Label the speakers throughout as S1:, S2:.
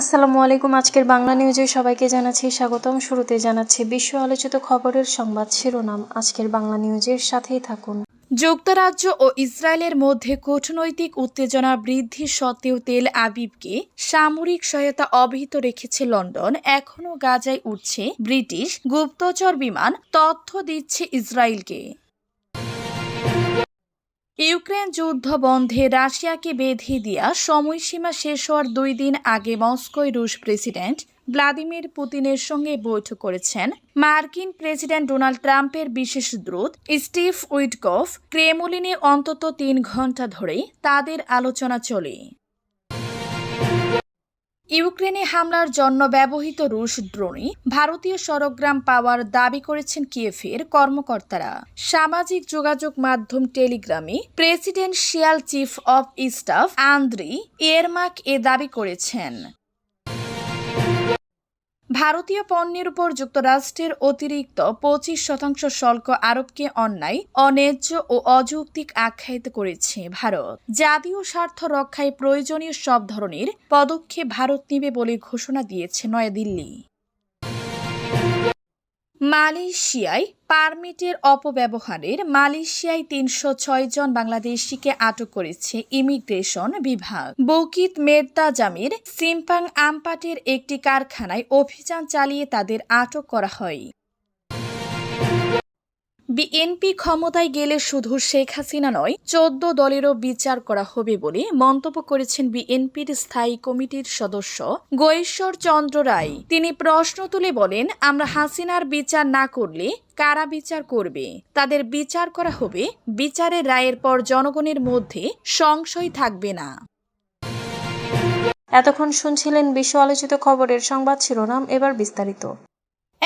S1: আসসালামু আলাইকুম, আজকের বাংলা নিউজে সবাইকে জানাচ্ছি স্বাগতম। শুরুতে জানাচ্ছি বিশ্ব আলোচিত খবরের সংবাদ শিরোনাম। আজকের বাংলা নিউজের সাথেই থাকুন।
S2: যুক্তরাজ্য ও ইসরায়েলের মধ্যে কূটনৈতিক উত্তেজনা বৃদ্ধি সত্ত্বেও তেল আবিবকে সামরিক সহায়তা অব্যাহত রেখেছে লন্ডন। এখনও গাজায় উঠছে ব্রিটিশ গুপ্তচর বিমান। তথ্য দিচ্ছে ইসরায়েলকে। ইউক্রেন যুদ্ধ বন্ধে রাশিয়াকে বেঁধে দিয়া সময়সীমা শেষ হওয়ার দুই দিন আগে মস্কোয় রুশ প্রেসিডেন্ট ভ্লাদিমির পুতিনের সঙ্গে বৈঠক করেছেন। মার্কিন প্রেসিডেন্ট ডোনাল্ড ট্রাম্পের বিশেষ দ্রুত স্টিভ উইটকফ ক্রেমলিনে অন্তত তিন ঘণ্টা ধরে তাদের আলোচনা চলে। ইউক্রেনে হামলার জন্য ব্যবহৃত রুশ ড্রোনে ভারতীয় সরগ্রাম পাওয়ার দাবি করেছেন কিয়েফের কর্মকর্তারা। সামাজিক যোগাযোগ মাধ্যম টেলিগ্রামে presidential chief of staff Andriy Yermak এ দাবি করেছেন। ভারতীয় পণ্যের উপর যুক্তরাষ্ট্রের অতিরিক্ত পঁচিশ শতাংশ শুল্ক আরোপকে অন্যায়, অন্যায্য ও অযৌক্তিক আখ্যায়িত করেছে ভারত। জাতীয় স্বার্থ রক্ষায় প্রয়োজনীয় সব ধরনের পদক্ষেপ ভারত নেবে বলে ঘোষণা দিয়েছে নয়াদিল্লি। মালয়েশিয়ায় পারমিটের অপব্যবহারের মালয়েশিয়ায় তিনশো ছয় জন বাংলাদেশিকে আটক করেছে ইমিগ্রেশন বিভাগ। বৌকিত মেরতাজামের সিম্পাং আমপাটের একটি কারখানায় অভিযান চালিয়ে তাদের আটক করা হয়। বিএনপি ক্ষমতায় গেলে শুধু শেখ হাসিনা নয়, চোদ্দ দলেরও বিচার করা হবে বলে মন্তব্য করেছেন বিএনপির স্থায়ী কমিটির সদস্য গৈশ্বর চন্দ্র রায়। তিনি প্রশ্ন তুলে বলেন, আমরা হাসিনার বিচার না করলে কারা বিচার করবে? তাদের বিচার করা হবে বিচারের রায়ের পর জনগণের মধ্যে সংশয় থাকবে না।
S1: এতক্ষণ শুনছিলেন বিশ্ব আলোচিত খবরের সংবাদ শিরোনাম, এবার বিস্তারিত।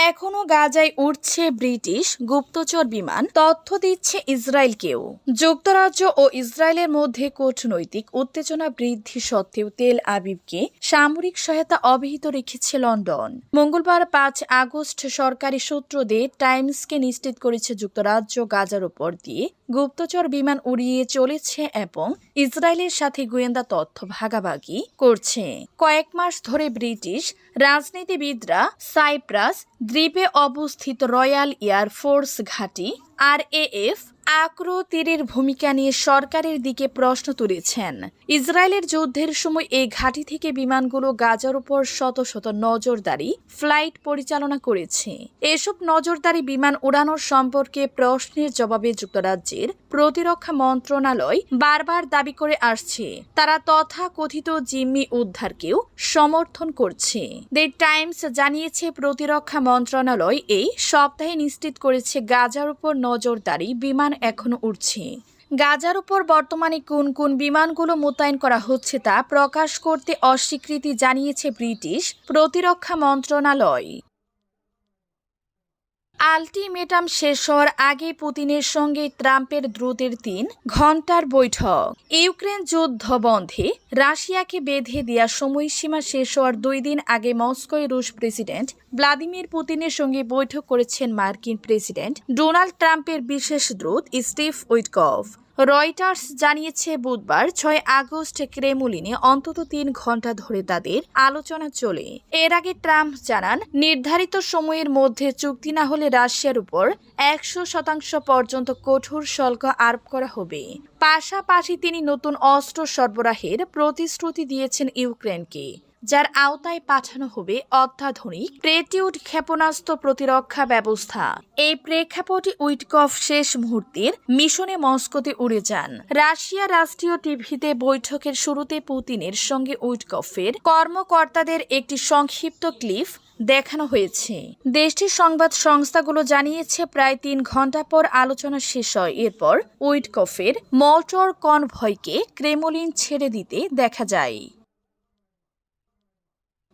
S2: এখনও গাজায় উঠছে ব্রিটিশ গুপ্তচর বিমান, তথ্য দিচ্ছে ইসরায়েলকেও। যুক্তরাজ্য ও ইসরায়েলের মধ্যে কূটনৈতিক উত্তেজনা বৃদ্ধি সত্ত্বেও তেল আবিবকে সামরিক সহায়তা অব্যাহত রেখেছে লন্ডন। মঙ্গলবার পাঁচ আগস্ট সরকারি সূত্র দিয়ে টাইমসকে নিশ্চিত করেছে যুক্তরাজ্য গাজার উপর দিয়ে গুপ্তচর বিমান উড়িয়ে চলেছে এবং ইসরায়েলের সাথে গোয়েন্দা তথ্য ভাগাভাগি করছে। কয়েক মাস ধরে ব্রিটিশ রাজনীতিবিদরা সাইপ্রাস দ্বীপে অবস্থিত রয়্যাল এয়ার ফোর্স ঘাঁটি আর এএফ আক্রো তীরের ভূমিকা নিয়ে সরকারের দিকে প্রশ্ন তুলেছেন। ইসরায়েলের যুদ্ধের সময় এই ঘাঁটি থেকে বিমানগুলো গাজার উপর শত শত নজরদারি, ফ্লাইট পরিচালনা করেছে। এসব নজরদারি বিমান উড়ানোর সম্পর্কে প্রশ্নের জবাবে যুক্তরাজ্যের প্রতিরক্ষা মন্ত্রণালয় বারবার দাবি করে আসছে। তারা তথা কথিত জিম্মি উদ্ধারকেও সমর্থন করছে। দ্য টাইমস জানিয়েছে, প্রতিরক্ষা মন্ত্রণালয় এই সপ্তাহে নিশ্চিত করেছে, গাজার উপর নজরদারি বিমান এখনও উঠছে গাজার উপর বর্তমানে কোন কোন বিমানগুলো মোতায়েন করা হচ্ছে তা প্রকাশ করতে অস্বীকৃতি জানিয়েছে ব্রিটিশ প্রতিরক্ষা মন্ত্রণালয়। আলটিমেটাম শেষ হওয়ার আগে পুতিনের সঙ্গে ট্রাম্পের দ্রুতের তিন ঘণ্টার বৈঠক। ইউক্রেন যুদ্ধ বন্ধে রাশিয়াকে বেঁধে দেওয়া সময়সীমা শেষ হওয়ার দুই দিন আগে মস্কোয় রুশ প্রেসিডেন্ট ভ্লাদিমির পুতিনের সঙ্গে বৈঠক করেছেন মার্কিন প্রেসিডেন্ট ডোনাল্ড ট্রাম্পের বিশেষ দ্রুত স্টিভ উইটকফ। রয়টার্স জানিয়েছে বুধবার ছয় আগস্ট ক্রেমলিনে অন্তত তিন ঘণ্টা ধরে তাদের আলোচনা চলে। এর আগে ট্রাম্প জানান, নির্ধারিত সময়ের মধ্যে চুক্তি না হলে রাশিয়ার উপর একশো শতাংশ পর্যন্ত কঠোর শুল্ক আরোপ করা হবে। পাশাপাশি তিনি নতুন অস্ত্র সরবরাহের প্রতিশ্রুতি দিয়েছেন ইউক্রেনকে। যার আওতায় পাঠানো হবে অত্যাধুনিক প্রেটিউড ক্ষেপণাস্ত্র প্রতিরক্ষা ব্যবস্থা। এই প্রেক্ষাপটে উইটকফ শেষ মুহূর্তের মিশনে মস্কোতে উড়ে যান। রাশিয়া রাষ্ট্রীয় টিভিতে বৈঠকের শুরুতে পুতিনের সঙ্গে উইটকফের কর্মকর্তাদের একটি সংক্ষিপ্ত ক্লিপ দেখানো হয়েছে। দেশটির সংবাদ সংস্থাগুলো জানিয়েছে, প্রায় তিন ঘণ্টা পর আলোচনা শেষ হয়। এরপর উইটকফের মল্টর কনভয়কে ক্রেমলিন ছেড়ে দিতে দেখা যায়।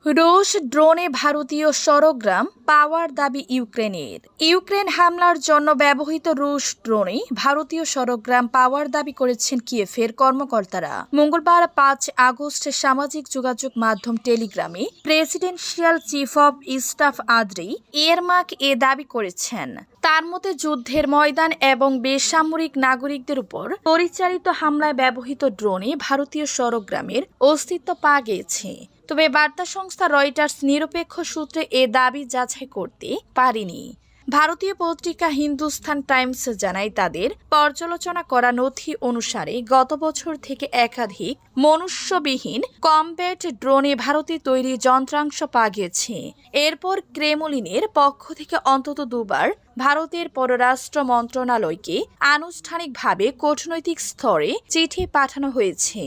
S2: রুশ ড্রোনে ভারতীয় সরগ্রাম পাওয়ার দাবি ইউক্রেনের। ইউক্রেন হামলার জন্য ব্যবহৃত রুশ ড্রোনে ভারতীয় সরগ্রাম পাওয়ার দাবি করেছেন কিয়েফের কর্মকর্তারা। মঙ্গলবার পাঁচ আগস্ট সামাজিক যোগাযোগ মাধ্যম টেলিগ্রামে presidential chief of staff Andriy Yermak এ দাবি করেছেন। তার মতে যুদ্ধের ময়দান এবং বেসামরিক নাগরিকদের উপর পরিচালিত হামলায় ব্যবহৃত ড্রোনে ভারতীয় সরগ্রামের অস্তিত্ব পাওয়া গেছে তবে বার্তা সংস্থা রয়টার্স নিরপেক্ষ সূত্রে এ দাবি যাচাই করতে পারেনি। ভারতীয় পত্রিকা হিন্দুস্তান টাইমস জানায় তাদের পর্যালোচনা করা নথি অনুসারে গত বছর থেকে একাধিক মনুষ্যবিহীন কমব্যাট ড্রোনে ভারতে তৈরি যন্ত্রাংশ পা গেছে এরপর ক্রেমলিনের পক্ষ থেকে অন্তত দুবার ভারতের পররাষ্ট্র মন্ত্রণালয়কে আনুষ্ঠানিকভাবে কূটনৈতিক স্তরে চিঠি পাঠানো হয়েছে।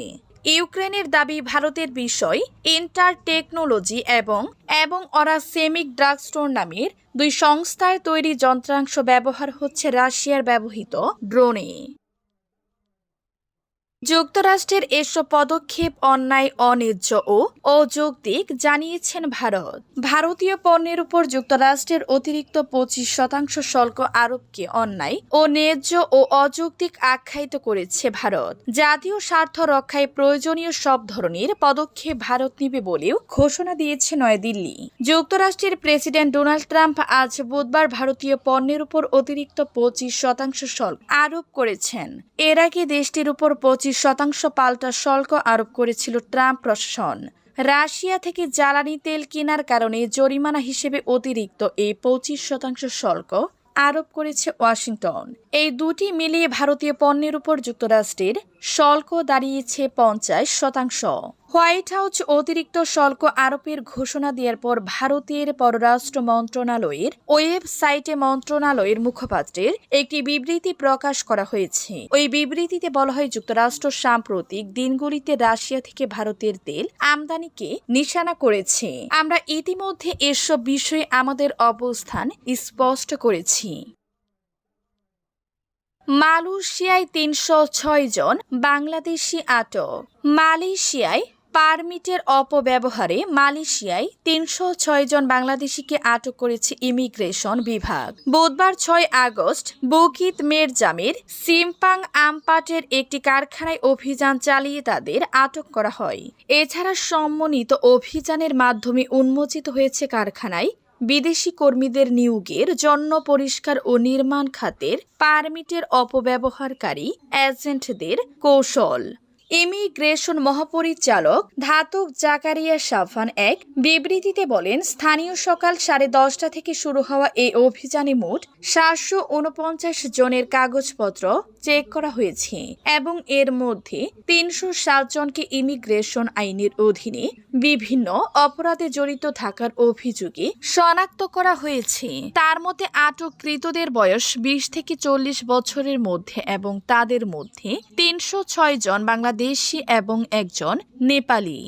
S2: ইউক্রেনের দাবি ভারতের বিষয় ইন্টার টেকনোলজি এবং এবং ওরা সেমিক ড্রাগ স্টোর নামের দুই সংস্থার তৈরি যন্ত্রাংশ ব্যবহার হচ্ছে রাশিয়ার ব্যবহৃত ড্রোনে। যুক্তরাষ্ট্রের এসব পদক্ষেপ অন্যায় অন্যায্য ও অযৌক্তিক জানিয়েছেন ভারত। ভারতীয় পণ্যের উপর যুক্তরাষ্ট্রের অতিরিক্ত পঁচিশ শতাংশ শুল্ক আরোপকে অন্যায় ও ন্যায্য ও অযৌক্তিক আখ্যায়িত করেছে ভারত। জাতীয় স্বার্থ রক্ষায় প্রয়োজনীয় সব ধরনের পদক্ষেপ ভারত নেবে বলেও ঘোষণা দিয়েছে নয়াদিল্লি। যুক্তরাষ্ট্রের প্রেসিডেন্ট ডোনাল্ড ট্রাম্প আজ বুধবার ভারতীয় পণ্যের উপর অতিরিক্ত পঁচিশ শতাংশ শুল্ক আরোপ করেছেন। এর আগে দেশটির উপর পঁচিশ শতাংশ পাল্টা শুল্ক আরোপ করেছিল ট্রাম্প প্রশাসন। রাশিয়া থেকে জ্বালানি তেল কেনার কারণে জরিমানা হিসেবে অতিরিক্ত এই পঁচিশ শতাংশ শুল্ক আরোপ করেছে ওয়াশিংটন। এই দুটি মিলিয়ে ভারতীয় পণ্যের উপর যুক্তরাষ্ট্রের শুল্ক দাঁড়িয়েছে পঞ্চাশ শতাংশ। হোয়াইট হাউস অতিরিক্ত শুল্ক আরোপের ঘোষণা দেওয়ার পর ভারতের পররাষ্ট্র মন্ত্রণালয়ের ওয়েবসাইটে মন্ত্রণালয়ের মুখপাত্রের একটি বিবৃতি প্রকাশ করা হয়েছে। ওই বিবৃতিতে বলা হয়, যুক্তরাষ্ট্র সাম্প্রতিক দিনগুলিতে রাশিয়া থেকে ভারতের তেল আমদানিকে নিশানা করেছে। আমরা ইতিমধ্যে এসব বিষয়ে আমাদের অবস্থান স্পষ্ট করেছি। মালয়েশিয়ায় তিনশো ছয় জন বাংলাদেশি আটক। মালয়েশিয়ায় পারমিটের অপব্যবহারে মালয়েশিয়ায় তিনশো ছয় জন বাংলাদেশিকে আটক করেছে ইমিগ্রেশন বিভাগ। বুধবার ছয় আগস্ট বুকিত মেরজামের সিমপাং আমপাটের একটি কারখানায় অভিযান চালিয়ে তাদের আটক করা হয়। এছাড়া সম্মানিত অভিযানের মাধ্যমে উন্মোচিত হয়েছে কারখানায় বিদেশি কর্মীদের নিয়োগের জন্য পরিষ্কার ও নির্মাণ খাতের পারমিটের অপব্যবহারকারী এজেন্টদের কৌশল। ইমিগ্রেশন মহাপরিচালক ধাতব জাকারিয়া সাফান এক বিবৃতিতে বলেন, স্থানীয় সকাল সাড়ে দশটা থেকে শুরু হওয়া এই অভিযানে মোট সাতশো উনপঞ্চাশ জনের কাগজপত্র চেক করা হয়েছে এবং এর মধ্যে তিনশো সাত জনকে ইমিগ্রেশন আইনের অধীনে বিভিন্ন অপরাধে জড়িত থাকার অভিযোগে শনাক্ত করা হয়েছে। তার মধ্যে আটককৃতদের বয়স বিশ থেকে চল্লিশ বছরের মধ্যে এবং তাদের মধ্যে তিনশো ছয় জন বাংলাদেশি এবং একজন নেপালি।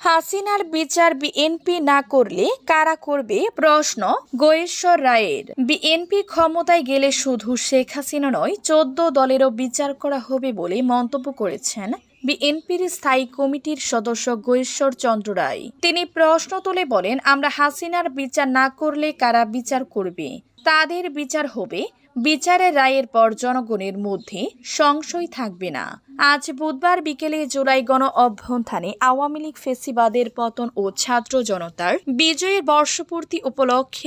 S2: হাসিনার বিচার বিএনপি না করলে কারা করবে প্রশ্ন গোয়েশ্বর রায়ের। বিএনপি ক্ষমতায় গেলে শুধু শেখ হাসিনা নয়, চোদ্দ দলেরও বিচার করা হবে বলে মন্তব্য করেছেন বিএনপির স্থায়ী কমিটির সদস্য গোয়েশ্বর চন্দ্র রায়। তিনি প্রশ্ন তুলে বলেন, আমরা হাসিনার বিচার না করলে কারা বিচার করবে? তাদের বিচার হবে। বিচারের রায়ের পর জনগণের মধ্যে সংশয় থাকবে না। আজ বুধবার বিকেলে জুলাই গণ অভ্যন্থানে আওয়ামী লীগ ফেসিবাদের পতন ও ছাত্র জনতার বিজয়ের বর্ষপূর্তি উপলক্ষে